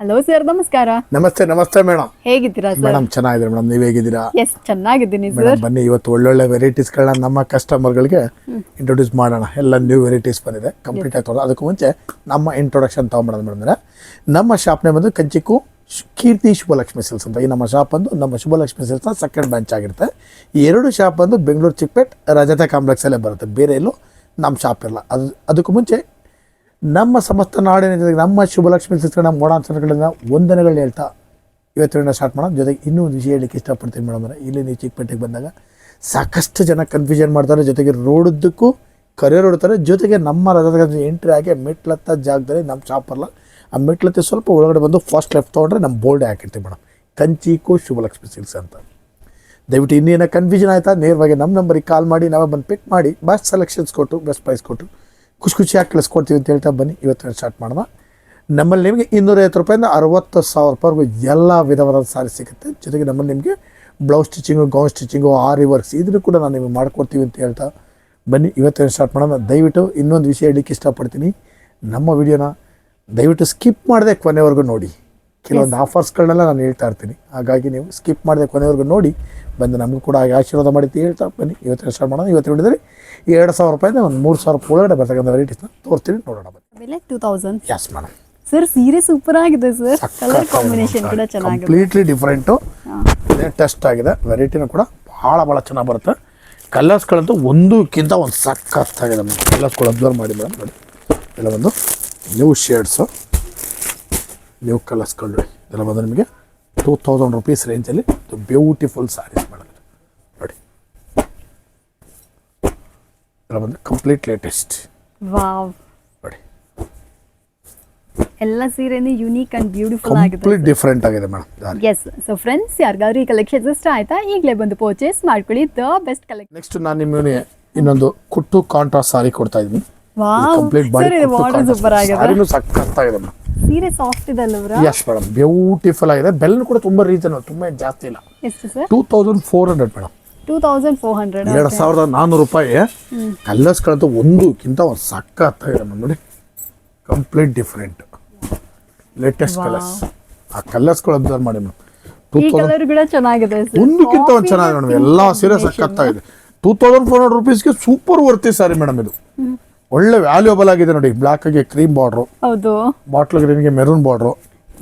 Hello sir ನಮಸ್ಕಾರ. ನಮಸ್ತೆ ನಮಸ್ತೆ ಮೇಡಮ್ ಹೇಗಿದ್ದೀರಾ ಮೇಡಮ್ ಚೆನ್ನಾಗಿದ್ದೀರಾ ಮೇಡಮ್ ನೀವ್ ಹೇಗಿದ್ದೀರಾ? ಎಸ್ ಚೆನ್ನಾಗಿದ್ದೀನಿ ಮೇಡಮ್ ಬನ್ನಿ ಇವತ್ತು ಒಳ್ಳೊಳ್ಳೆ ವೆರೈಟೀಸ್ ಗಳನ್ನ ನಮ್ಮ ಕಸ್ಟಮರ್ಗಳಿಗೆ ಇಂಟ್ರೊಡ್ಯೂಸ್ ಮಾಡೋಣ. ಎಲ್ಲ ನ್ಯೂ ವೆರೈಟೀಸ್ ಬಂದಿದೆ. ಕಂಪ್ಲೀಟ್ ಆಯ್ತು ಅದಕ್ಕೂ ಮುಂಚೆ ನಮ್ಮ ಇಂಟ್ರೊಡಕ್ಷನ್ ತೊಗೊಂಬಿಡೋದು ಮೇಡಮ್ ನಮ್ಮ ಶಾಪ್ನೇ ಬಂದು ಕಂಚಿಕು ಶ್- ಕೀರ್ತಿ ಶುಭಲಕ್ಷ್ಮಿ ಸಿಲ್ಸ್ ಅಂತ. ಈ ನಮ್ಮ ಶಾಪ್ ಬಂದು ನಮ್ಮ ಶುಭಲಕ್ಷ್ಮಿ ಸಿಲ್ಸ್ನ ಸೆಕೆಂಡ್ ಬ್ರಾಂಚ್ ಆಗಿರುತ್ತೆ. ಈ ಎರಡು ಶಾಪ್ ಬಂದು ಬೆಂಗಳೂರು ಚಿಕ್ಕಪೇಟ್ ಕಾಂಪ್ಲೆಕ್ಸ್ ಕಾಂಪ್ಲೆಕ್ಸಲ್ಲೇ ಬರುತ್ತೆ. ಬೇರೆ ಎಲ್ಲೂ ನಮ್ಮ ಶಾಪ್ ಇರಲ್ಲ ಅದು ಅದಕ್ಕೂ ಮುಂಚೆ ನಮ್ಮ ಸಮಸ್ತ ನಾಡಿನ ಜೊತೆಗೆ ನಮ್ಮ ಶುಭಲಕ್ಷ್ಮಿ ಸಿಲ್ಸ್ಗಳ ನಮ್ಮ ಓಡಾಚರಣೆಗಳಿಂದ ವಂದನೆಗಳು ಹೇಳ್ತಾ ಇವತ್ತಿನ ಸ್ಟಾರ್ಟ್ ಮಾಡೋಣ. ಜೊತೆಗೆ ಇನ್ನೂ ಒಂದು ವಿಷಯ ಹೇಳಲಿಕ್ಕೆ ಇಷ್ಟಪಡ್ತೀನಿ ಮೇಡಮ್ ಅಂದರೆ ಇಲ್ಲಿ ನೀವು ಚಿಕ್ಕಪೇಟೆಗೆ ಬಂದಾಗ ಸಾಕಷ್ಟು ಜನ ಕನ್ಫ್ಯೂಷನ್ ಮಾಡ್ತಾರೆ. ಜೊತೆಗೆ ರೋಡದ್ದಕ್ಕೂ ಕರೆ ಹೊಡ್ತಾರೆ. ಜೊತೆಗೆ ನಮ್ಮ ರಥದ ಎಂಟ್ರಿ ಆಗಿ ಮೆಟ್ಲತ್ತ ಜಾಗದಲ್ಲಿ ನಮ್ಮ ಶಾಪರ್ಲ ಆ ಮೆಟ್ಲತ್ತೆ ಸ್ವಲ್ಪ ಒಳಗಡೆ ಬಂದು ಫಸ್ಟ್ ಲೆಫ್ಟ್ ತೊಗೊಂಡ್ರೆ ನಮ್ಮ ಬೋರ್ಡ್ ಹಾಕಿರ್ತೀವಿ ಮೇಡಮ್. ಕಂಚಿಕೋ ಶುಭಲಕ್ಷ್ಮಿ ಸಿಲ್ಸ್ ಅಂತ. ದಯವಿಟ್ಟು ಇನ್ನೇನೋ ಕನ್ಫ್ಯೂಷನ್ ಆಯಿತಾ? ನೇರವಾಗಿ ನಮ್ಮ ನಂಬರಿಗೆ ಕಾಲ್ ಮಾಡಿ. ನಾವೇ ಬಂದು ಪಿಕ್ ಮಾಡಿ. ಬೆಸ್ಟ್ ಸೆಲೆಕ್ಷನ್ಸ್ ಕೊಟ್ಟು ಬೆಸ್ಟ್ ಪ್ರೈಸ್ ಕೊಟ್ಟು. ಖುಷಿ ಖುಷಿಯಾಗಿ ಕಳಿಸ್ಕೊಡ್ತೀವಿ ಅಂತ ಹೇಳ್ತಾ ಬನ್ನಿ. ಇವತ್ತು ಸ್ಟಾರ್ಟ್ ಮಾಡೋಣ. ನಮ್ಮಲ್ಲಿ ನಿಮಗೆ ಇನ್ನೂರೈವತ್ತು ರೂಪಾಯಿಂದ ಅರವತ್ತು ಸಾವಿರ ರೂಪಾಯಿವರೆಗೂ ಎಲ್ಲ ವಿಧವಾದ ಸಾರಿ ಸಿಗುತ್ತೆ. ಜೊತೆಗೆ ನಮ್ಮಲ್ಲಿ ನಿಮಗೆ blouse stitching gown stitching aari works ಇದನ್ನು ಕೂಡ ನಾನು ನಿಮಗೆ ಮಾಡ್ಕೊಡ್ತೀವಿ ಅಂತ ಹೇಳ್ತಾ ಬನ್ನಿ. ಇವತ್ತಿನ ಸ್ಟಾರ್ಟ್ ಮಾಡೋಣ. ದಯವಿಟ್ಟು ಇನ್ನೊಂದು ವಿಷಯ ಹೇಳಲಿಕ್ಕೆ ಇಷ್ಟಪಡ್ತೀನಿ. ನಮ್ಮ ವಿಡಿಯೋನ ದಯವಿಟ್ಟು ಸ್ಕಿಪ್ ಮಾಡದೆ ಕೊನೆವರೆಗೂ ನೋಡಿ. ಕೆಲವೊಂದು ಆಫರ್ಸ್ಗಳನ್ನೆಲ್ಲ ನಾನು ಹೇಳ್ತಾ ಇರ್ತೀನಿ. ಹಾಗಾಗಿ ನೀವು ಸ್ಕಿಪ್ ಮಾಡಿದೆ ಕೊನೆವರೆಗೂ ನೋಡಿ ಬಂದು ನಮಗೂ ಕೂಡ ಹಾಗೆ ಆಶೀರ್ವಾದ ಮಾಡಿ ಹೇಳ್ತಾ ಬನ್ನಿ. ಇವತ್ತಿನ ಸ್ಟಾರ್ಟ್ ಮಾಡೋಣ. ಇವತ್ತು ಹಿಡಿದ್ರೆ ಎರಡು ಸಾವಿರ ರೂಪಾಯಿಂದ ಒಂದು ಮೂರು ಸಾವಿರ ರೂಪಾಯಿ ಒಳಗಡೆ ಬರ್ತಕ್ಕಂಥ ವೆರೈಟೀಸ್ನ ತೋರಿಸ್ತೀನಿ ನೋಡೋಣ ಬನ್ನಿ. Two thousand yes madam sir ಸೀರೆ ಸೂಪರ್ ಆಗಿದೆ ಸರ್ ಕಲರ್ ಕಾಂಬಿನೇಷನ್ ಕೂಡ ಚೆನ್ನಾಗಿದೆ. ಕಂಪ್ಲೀಟ್ಲಿ ಡಿಫ್ರೆಂಟು ಟೆಸ್ಟ್ ಆಗಿದೆ. ವೆರೈಟಿನೂ ಕೂಡ ಭಾಳ ಭಾಳ ಚೆನ್ನಾಗಿ ಬರುತ್ತೆ. ಕಲರ್ಸ್ಗಳಂತೂ ಒಂದಕ್ಕಿಂತ ಒಂದು ಸಕ್ಕತ್ತಾಗಿದೆ ಕಲರ್ಸ್ಗಳು ಅಬ್ಸರ್ವ್ ಮಾಡಿ ಮೇಡಮ್ ನೋಡಿ. ಎಲ್ಲ ಒಂದು ನ್ಯೂ ಶೇಡ್ಸು ನ್ಯೂ ಕಲರ್ಸ್ಗಳು ಇದೆಲ್ಲ ಬಂದು ನಿಮಗೆ ಟೂ ತೌಸಂಡ್ ರುಪೀಸ್ ರೇಂಜಲ್ಲಿ ಬ್ಯೂಟಿಫುಲ್ ಸ್ಯಾರೀಸ್ ಮೇಡಮ್ ನೋಡಿ. ಇದೆಲ್ಲ ಬಂದು ಕಂಪ್ಲೀಟ್ ಲೇಟೆಸ್ಟ್ ವಾವ್ ನೋಡಿ. ಎಲ್ಲ ಸೀರೆನೇ ಯುನೀಕ್ ಅಂಡ್ ಬ್ಯೂಟಿಫುಲ್ ಆಗಿದೆ ಕಂಪ್ಲೀಟ್ ಡಿಫ್ರೆಂಟ್ ಆಗಿದೆ ಮೇಡಮ್. ಎಸ್ ಸೊ ಫ್ರೆಂಡ್ಸ್ ಯಾರಿಗಾದ್ರೂ ಈ ಕಲೆಕ್ಷನ್ಸ್ ಇಷ್ಟ ಆಯ್ತಾ ಈಗಲೇ ಬಂದು ಪರ್ಚೇಸ್ ಮಾಡ್ಕೊಳ್ಳಿ. ದ ಬೆಸ್ಟ್ ಕಲೆಕ್ಷನ್ ನೆಕ್ಸ್ಟ್ ನಾನು ನಿಮಗೆ ಇನ್ನೊಂದು ಕುಟ್ಟು ಕಾಂಟ್ರಾಸ್ಟ್ ಸಾರಿ ಕೊಡ್ತಾ ಇದ್ದೀನಿ. ಕಂಪ್ಲೀಟ್ ಬಾಡಿ ಇದು ಸೂಪರ್ ಆಗಿದೆ. ಸಾರಿನೂ ಸಕ್ಕತ್ತಾಗಿದೆ ಮೇಡಮ್. ಸೀರೆ ಸಾಫ್ಟ್ ಇದೆ ಅಲ್ವಾ ಯಸ್ ಮೇಡಮ್ ಬ್ಯೂಟಿಫುಲ್ ಆಗಿದೆ. ಬೆಲ್ ಕೂಡ ತುಂಬಾ ರೀಸನ್ ತುಂಬಾ ಜಾಸ್ತಿ ಇಲ್ಲ. ಎಷ್ಟು sir? Two thousand four hundred madam two thousand four hundred ಎರಡು ಸಾವಿರದ ನಾನ್ನೂರು ರೂಪಾಯಿ. ಕಲರ್ಸ್ಗಳಂತೂ ಒಂದಕ್ಕಿಂತ ಒಂದು ಮೇಡಮ್ ನೋಡಿ. ಕಂಪ್ಲೀಟ್ ಡಿಫ್ರೆಂಟ್ ಲೇಟೆಸ್ಟ್ ಕಲರ್ಸ್ ಆ ಕಲರ್ಸ್ಗಳು ಅಬ್ಸರ್ವ್ ಮಾಡಿ ಮೇಡಮ್ ಟೂ ತೌಸಂಡ್ ಒಂದಕ್ಕಿಂತ ಒಂದು ಚೆನ್ನಾಗಿದೆ ಮೇಡಮ್ ಎಲ್ಲ ಸೀರೆ ಸಕ್ಕತ್ತಾಗಿದೆ ಟೂ ತೌಸಂಡ್ ಫೋರ್ ಹಂಡ್ರೆಡ್ ರುಪೀಸ್ಗೆ ಸೂಪರ್ ವರ್ತಿ ಸಾರಿ ಮೇಡಮ್ ಇದು. ಒಳ್ಳೆ ವ್ಯಾಲ್ಯೂಬಲ್ ಆಗಿದೆ ನೋಡಿ. ಬ್ಲಾಕ್ಗೆ ಕ್ರೀಮ್ ಬಾರ್ಡ್ರು ಹೌದು. ಬಾಟ್ಲ್ ಗ್ರೀನ್ಗೆ ಮೆರೂನ್ ಬಾರ್ಡ್ರು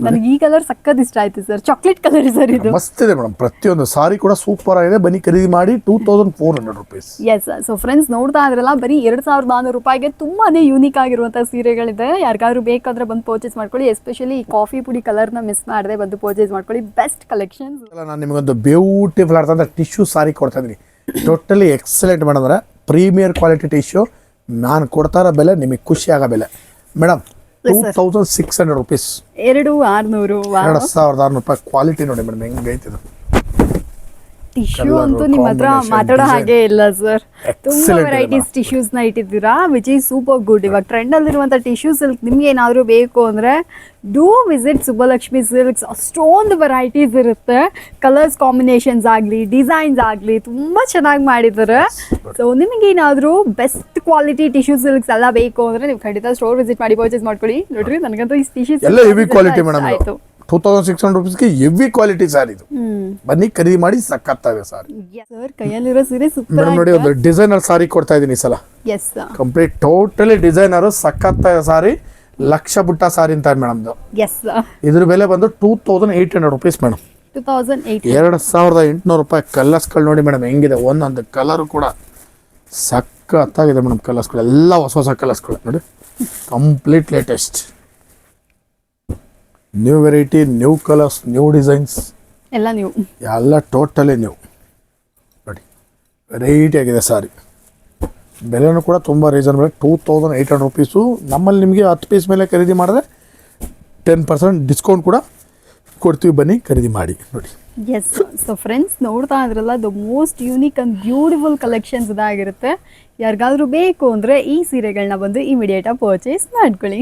ನನಗೆ ಈ ಕಲರ್ ಸಕ್ಕತ್ ಇಷ್ಟ ಆಯ್ತು ಸರ್ ಚಾಕ್ಲೇಟ್ ಕಲರ್ ಸರ್ ಇದು. ಮಸ್ತ್ ಇದೆ ಮೇಡಮ್. ಪ್ರತಿಯೊಂದು ಸಾರಿ ಕೂಡ ಸೂಪರ್ ಆಗಿದೆ. ಬನ್ನಿ ಖರೀದಿ ಮಾಡಿ two thousand four hundred rupees yes so friends ನೋಡ್ತಾ ಇದ್ರಲ್ಲ ಬರೀ ಎರಡು ಸಾವಿರದ ನಾನ್ನೂರು ರೂಪಾಯಿಗೆ ತುಂಬಾನೇ ಯೂನಿಕ್ ಆಗಿರುವಂತಹ ಸೀರೆಗಳಿದೆ. ಯಾರಿಗಾದ್ರೂ ಬೇಕಾದ್ರೆ ಬಂದು ಪರ್ಚೇಸ್ ಮಾಡ್ಕೊಳ್ಳಿ. ಎಸ್ಪೆಷಲಿ ಕಾಫಿ ಪುಡಿ ಕಲರ್ನ ಮಿಸ್ ಮಾಡದೆ ಬಂದು ಪರ್ಚೇಸ್ ಮಾಡ್ಕೊಳ್ಳಿ. ಬೆಸ್ಟ್ ಕಲೆಕ್ಷನ್ ನಾನು ನಿಮಗೊಂದು ಬ್ಯೂಟಿಫುಲ್ ಆಡ್ತಂತ ಟಿಶ್ಯೂ ಸಾರಿ ಕೊಡ್ತಾ ಇದ್ದೀನಿ. ಟೋಟಲಿ ಎಕ್ಸಲೆಂಟ್ ಮೇಡಮ್ ಅಂದರೆ ಪ್ರೀಮಿಯರ್ ಕ್ವಾಲಿಟಿ ಟಿಶ್ಯೂ ನಾನು ಕೊಡ್ತಾರ ಬೆಲೆ ನಿಮಗೆ ಖುಷಿ ಆಗೋ ಬೆಲೆ. Madam two thousand six hundred rupees ಎರಡು ಆರುನೂರು ಎರಡು ಸಾವಿರದ ಆರುನೂರು ರೂಪಾಯಿ ಕ್ವಾಲಿಟಿ ನೋಡಿ ಮೇಡಮ್ ಹೆಂಗೆ ಇದು. ಟಿಶ್ಯೂ ಅಂತೂ ನಿಮ್ಮ ಹತ್ರ ಮಾತಾಡೋ. ಹಾಗೆ ಇಲ್ಲ ಸರ್ ತುಂಬಾ ವೆರೈಟೀಸ್. ಟಿಶ್ಯೂಸ್ನ ಇಟ್ಟಿದ್ದೀರಾ? ವಿಚ್ ಈಸ್ ಸೂಪರ್ ಗುಡ್ ಇವಾಗ ಟ್ರೆಂಡ್ ಅಲ್ಲಿರುವಂತ ಟಿಶ್ಯೂ ಸಿಲ್ಕ್ ನಿಮ್ಗೆ ಏನಾದ್ರು ಬೇಕು ಅಂದ್ರೆ ಡೂ ವಿಸಿಟ್ ಸುಬ್ಬಲಕ್ಷ್ಮಿ ಸಿಲ್ಕ್ಸ್ ಅಷ್ಟೊಂದು ವೆರೈಟೀಸ್ ಇರುತ್ತೆ. ಕಲರ್ಸ್ ಕಾಂಬಿನೇಷನ್ಸ್ ಆಗಲಿ ಡಿಸೈನ್ಸ್ ಆಗಲಿ ತುಂಬಾ ಚೆನ್ನಾಗಿ ಮಾಡಿದ್ದಾರೆ. ಸೊ ನಿಮಗೆ ಏನಾದರೂ ಬೆಸ್ಟ್ ಕ್ವಾಲಿಟಿ ಟಿಶ್ಯೂ ಸಿಲ್ಕ್ಸ್ ಎಲ್ಲ ಬೇಕು ಅಂದ್ರೆ ನೀವು ಖಂಡಿತ ಸ್ಟೋರ್ ವಿಸಿಟ್ ಮಾಡಿ ಪರ್ಚೇಸ್ ಮಾಡ್ಕೊಳ್ಳಿ. ನೋಡ್ರಿ ನನಗಂತೂ ಈ ಟಿಶ್ಯೂ ಎಲ್ಲ ಹೆವಿ ಕ್ವಾಲಿಟಿ ಮೇಡಮ್ ಆಯ್ತು. ಟೂ ತೌಸಂಡ್ ಸಿಕ್ಸ್ ಹಂಡ್ರೆಡ್ ರುಪೀಸ್ಗೆ ಹೆವಿ ಕ್ವಾಲಿಟಿ ಸಾರಿ ಇದು. ಬನ್ನಿ ಖರೀದಿ ಮಾಡಿ ಸಖತ್ತಾಗಿದೆ ಸಾರಿ ಸರ್ ಕೈಯಲ್ಲಿರೋ ಸೀರೆ ಸೂಪರ್ ಮೇಡಮ್ ನೋಡಿ ಒಂದು ಡಿಸೈನರ್ ಸಾರಿ ಕೊಡ್ತಾ ಇದ್ದೀನಿ ಈ ಸಲ. ಎಸ್ ಕಂಪ್ಲೀಟ್ ಟೋಟಲಿ ಡಿಸೈನರ್ ಸಖತ್ತಾದ ಸಾರಿ ಲಕ್ಷ ಬುಟ್ಟ ಸಾರಿ ಅಂತ ಮೇಡಮ್ದು ಎಸ್ ಇದ್ರ ಬೆಲೆ ಬಂದು two thousand eight hundred rupees madam ಎರಡು ಸಾವಿರದ ಎಂಟುನೂರು ರೂಪಾಯಿ ಕಲರ್ಸ್ಗಳು ನೋಡಿ ಮೇಡಮ್ ಹೆಂಗಿದೆ. ಒಂದೊಂದು ಕಲರು ಕೂಡ ಸಖತ್ತಾಗಿದೆ ಮೇಡಮ್ ಕಲರ್ಸ್ಗಳು ಎಲ್ಲ ಹೊಸ ಹೊಸ ಕಲರ್ಸ್ಗಳು ನೋಡಿ. Complete latest new variety new colours new designs ಎಲ್ಲ ನೀವು ಎಲ್ಲ ಟೋಟಲಿ ನ್ಯೂ ನೋಡಿ ವೆರೈಟಿ ಆಗಿದೆ ಸಾರಿ ಬೆಲೆನೂ ಕೂಡ ತುಂಬ reasonable two thousand eight hundred rupees ನಮ್ಮಲ್ಲಿ ನಿಮಗೆ ಹತ್ತು ಪೀಸ್ ಮೇಲೆ ಖರೀದಿ ಮಾಡಿದ್ರೆ ಟೆನ್ ಪರ್ಸೆಂಟ್ ಡಿಸ್ಕೌಂಟ್ ಕೂಡ ಕೊಡ್ತೀವಿ ಬನ್ನಿ ಖರೀದಿ ಮಾಡಿ. ನೋಡಿ. ಎಸ್ ಸೊ ಫ್ರೆಂಡ್ಸ್ ನೋಡ್ತಾ ಇದ್ರಲ್ಲ the most unique and beautiful collections ಇದಾಗಿರುತ್ತೆ. ಯಾರಿಗಾದ್ರೂ ಬೇಕು ಅಂದರೆ ಈ ಸೀರೆಗಳನ್ನ ಬಂದು ಇಮಿಡಿಯೇಟಾಗಿ ಪರ್ಚೇಸ್ ಮಾಡ್ಕೊಳ್ಳಿ.